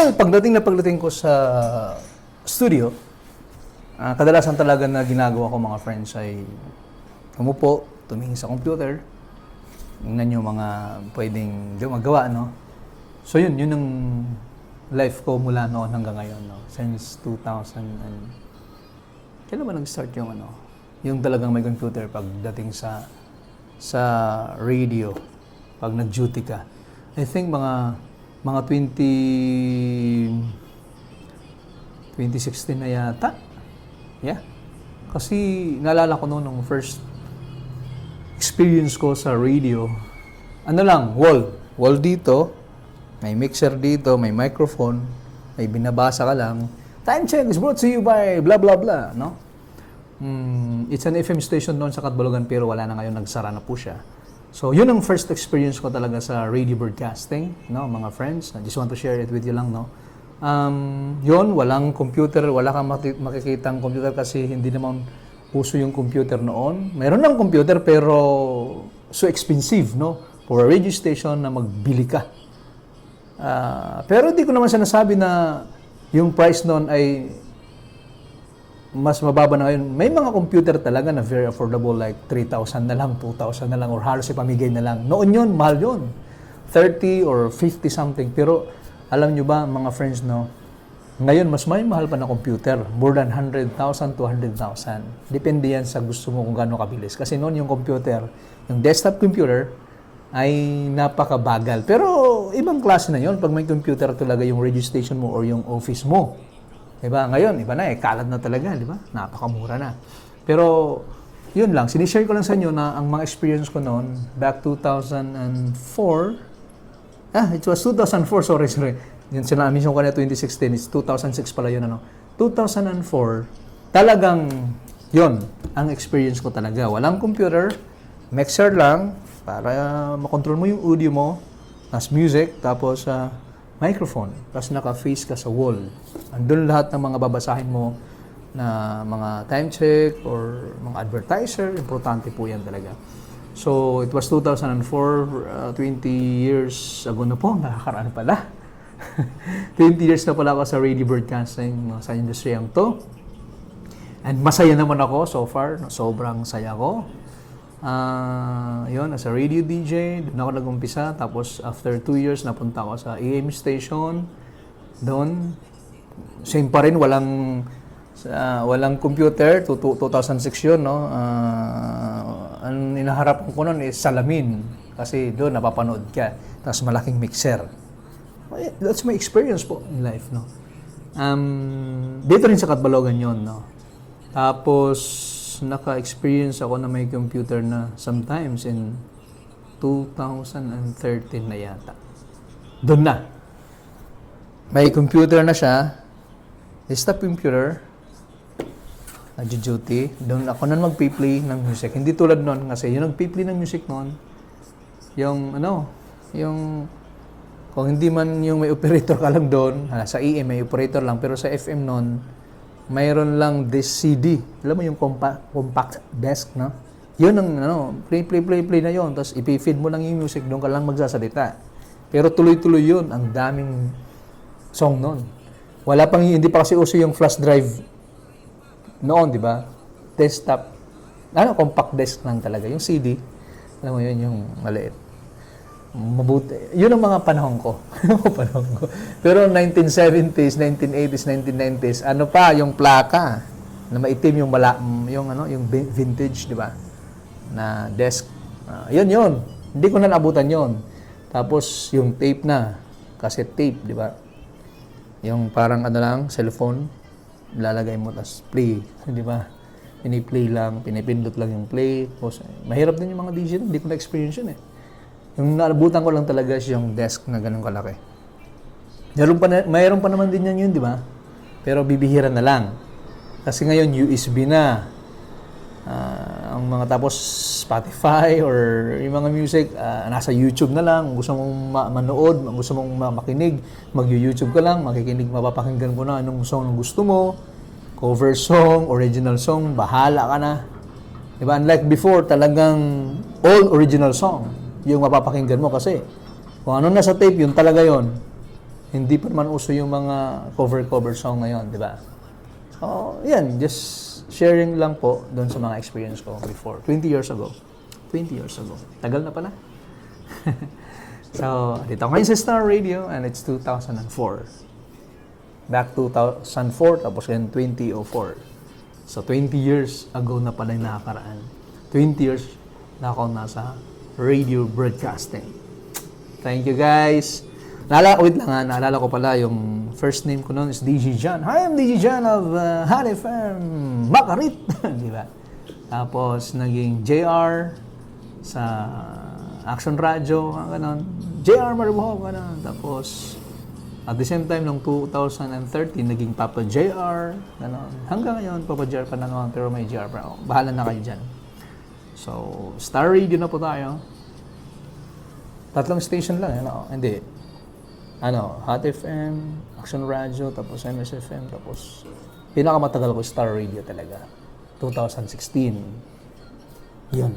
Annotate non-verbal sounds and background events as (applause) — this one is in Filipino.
Pagdating na pagdating ko sa studio, ah, kadalasan talaga na ginagawa ko mga friends ay umupo, tumingin sa computer, tingnan yung mga pwedeng magawa, no? So yun, yun ang life ko mula noon hanggang ngayon, no? Since 2000 and... Kailan ba nag-start yung ano? Yung talagang may computer pagdating sa sa radio, pag nag-duty ka. I think mga mga 20 2016 na yata. Yeah. Kasi naalala ko noon nung first experience ko sa radio. Ano lang, wall. Wall dito, may mixer dito, may microphone, may binabasa ka lang. Time check is brought to you by blah blah blah, no? Mm, it's an FM station noon sa Katbalogan pero wala na ngayon, nagsara na po siya. So, yun ang first experience ko talaga sa radio broadcasting, no, mga friends. I just want to share it with you lang, no. Um, yun, walang computer, wala kang makikitang computer kasi hindi naman uso yung computer noon. Meron ng computer pero so expensive, no? For a radio station na magbili ka. Ah, pero di ko naman sinasabi na yung price noon ay mas mababa na ngayon. May mga computer talaga na very affordable like 3,000 na lang, 2,000 na lang or halos ipamigay na lang. Noon yun, mahal yun. 30 or 50 something. Pero alam nyo ba mga friends no, ngayon mas may mahal pa na computer. More than 100,000 to 100,000. Depende yan sa gusto mo kung gaano kabilis. Kasi noon yung computer, yung desktop computer, ay napakabagal. Pero ibang klase na yon pag may computer talaga yung radio station mo or yung office mo. Diba? Ngayon, iba na eh. Kalat na talaga, di ba? Napakamura na. Pero, yun lang. Sinishare ko lang sa inyo na ang mga experience ko noon, back 2004, ah, it was 2004, sorry, sorry. Yun, sinabi ko kanina 2016, it's 2006 pala yun, ano. 2004, talagang, yun, ang experience ko talaga. Walang computer, mixer lang, para makontrol mo yung audio mo, tas music, tapos ah, microphone, tapos naka-face ka sa wall. Andun lahat ng mga babasahin mo na mga time check or mga advertiser, importante po yan talaga. So, it was 2004, uh, 20 years ago na po, nakakaraan pala. (laughs) 20 years na pala ako sa radio broadcasting, sa industriyang to. And masaya naman ako so far, sobrang saya ko. Ah, yun, as a radio DJ, doon ako nag-umpisa. Tapos after two years, napunta ako sa AM station. Doon, same pa rin, walang sa walang computer, to, to- 2006 yun, no? Ah, ang inaharap ko noon is salamin. Kasi doon napapanood ka. Tapos malaking mixer. That's my experience po in life, no? Um, dito rin sa Katbalogan yon no? Tapos, naka-experience ako na may computer na sometimes in 2013 na yata. Doon na. May computer na siya. Desktop computer. Nag-duty. Doon ako na mag-play ng music. Hindi tulad noon kasi yung nag-play ng music noon, yung ano, yung kung hindi man yung may operator ka lang doon, ah, sa EM may operator lang, pero sa FM noon, mayroon lang this CD. Alam mo yung compact, compact desk, no? Yun ang, ano, play, play, play, play na yun. Tapos ipifeed mo lang yung music, doon ka lang magsasalita. Pero tuloy-tuloy yun. Ang daming song noon. Wala pang, hindi pa kasi uso yung flash drive noon, di ba? Desktop. Ano, compact desk lang talaga. Yung CD, alam mo yun, yung maliit. Mabuti. Yun ang mga panahon ko. (laughs) Panahon ko. Pero 1970s, 1980s, 1990s, ano pa, yung plaka na maitim yung mala, yung ano, yung vi- vintage, di ba? Na desk. Ah, yun yun. Hindi ko na naabutan yun. Tapos yung tape na, cassette tape, di ba? Yung parang ano lang, cellphone, lalagay mo, tapos play, (laughs) di ba? Piniplay lang, pinipindot lang yung play. Tapos, eh, mahirap din yung mga DJ, hindi ko na-experience yun eh. Yung naabutan ko lang talaga is yung desk na ganun kalaki. Mayroon pa, na, mayroon pa naman din yan yun, di ba? Pero bibihira na lang. Kasi ngayon, USB na. Ah, ang mga tapos Spotify or yung mga music, ah, nasa YouTube na lang. Gusto mong ma- manood, gusto mong ma- makinig, mag-YouTube ka lang, makikinig, mapapakinggan mo na anong song ang gusto mo. Cover song, original song, bahala ka na. Diba? Unlike before, talagang all original song yung mapapakinggan mo kasi kung ano nasa tape, yun talaga yon Hindi pa naman uso yung mga cover-cover song ngayon, di ba? So, yan, just sharing lang po doon sa mga experience ko before. 20 years ago. 20 years ago. Tagal na pala. (laughs) so, dito ako ngayon sa Star Radio and it's 2004. Back 2004, tapos ngayon 2004. So, 20 years ago na pala yung nakakaraan. 20 years na ako nasa radio broadcasting. Thank you guys. Naalala, wait lang ha, naalala ko pala yung first name ko noon is DJ John. Hi, I'm DJ John of uh, Hot FM, Bakarit. (laughs) Di ba? Tapos, naging JR sa Action Radio, mga ganon. JR Maribuhok, ganon. Tapos, at the same time, noong 2013, naging Papa JR, ganon. Hanggang ngayon, Papa JR pa na naman, pero may JR pa ako. Bahala na kayo dyan. So, Star Radio na po tayo. Tatlong station lang, ako. Hindi. Ano, Hot FM, Action Radio, tapos MSFM, tapos pinakamatagal ko Star Radio talaga. 2016. Yun.